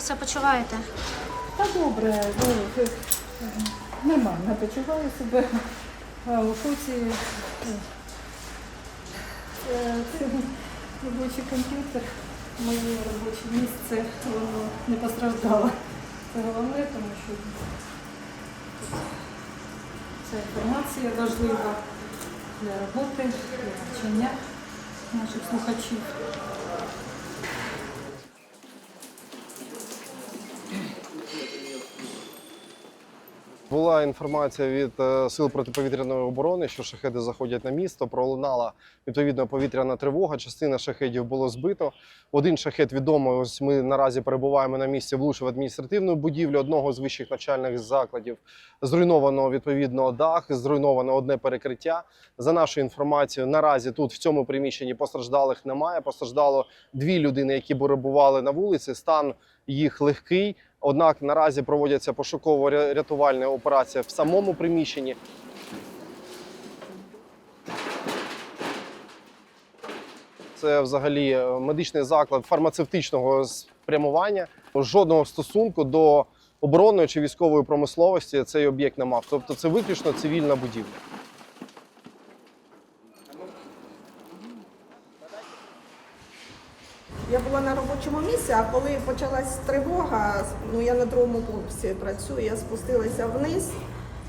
себе почуваєте? Та добре, ну, нормально почуваю себе у шоці. е, робочий комп'ютер, моє робоче місце, воно не постраждало. Це головне, тому що ця інформація важлива для роботи, для навчання наших слухачів. Була інформація від е, сил протиповітряної оборони, що шахеди заходять на місто. Пролунала відповідно повітряна тривога. Частина шахедів було збито. Один шахет відомий. Ось ми наразі перебуваємо на місці. Влучив адміністративну будівлю одного з вищих навчальних закладів. Зруйновано відповідно дах, зруйновано одне перекриття. За нашою інформацією, наразі тут в цьому приміщенні постраждалих немає. Постраждало дві людини, які перебували на вулиці. Стан їх легкий. Однак наразі проводяться пошуково-рятувальна операція в самому приміщенні. Це взагалі е, медичний заклад фармацевтичного спрямування. Жодного стосунку до оборонної чи військової промисловості цей об'єкт не мав. Тобто це виключно цивільна будівля. Я була на робочому місці, а коли почалась тривога, ну я на другому корпусі працюю, я спустилася вниз,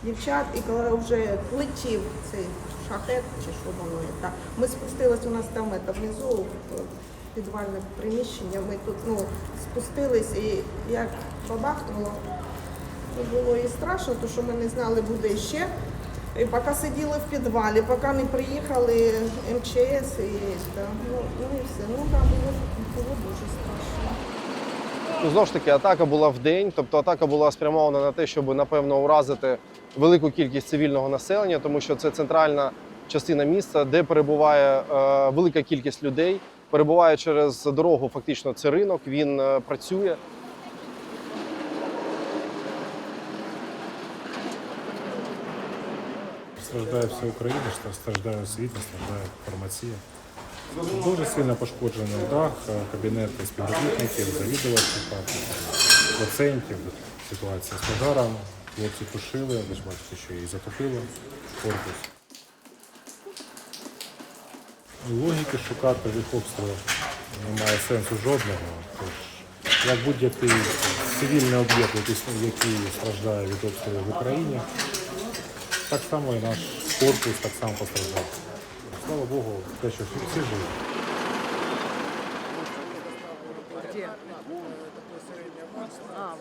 дівчат, і коли вже летів цей шахет чи що воно так, ми спустилися, у нас там це, внизу підвальне приміщення, ми тут ну, спустились і як побахнуло, то було і страшно, тому що ми не знали, буде ще. І поки сиділи в підвалі, поки не приїхали МЧС і да, ну, ну і все. Ну да, було, було дуже страшно. Ну, знову ж таки, атака була в день, тобто атака була спрямована на те, щоб напевно уразити велику кількість цивільного населення, тому що це центральна частина міста, де перебуває е, велика кількість людей. Перебуває через дорогу, фактично це ринок. Він е, працює. Страждає вся Україна, страждає освіта, страждає фармація. Дуже сильно пошкоджений дах, е, кабінети співробітників, завідувачів, доцентів. Ситуація з пожаром. Хлопці тушили, ви ж бачите, що і затопило корпус. Логіки шукати в їх обстрілах немає сенсу жодного. Тож, як будь-який цивільний об'єкт, який, страждає від обстрілів в Україні, так само і наш корпус так само постраждав. Слава Богу, те, що всі, живі. А.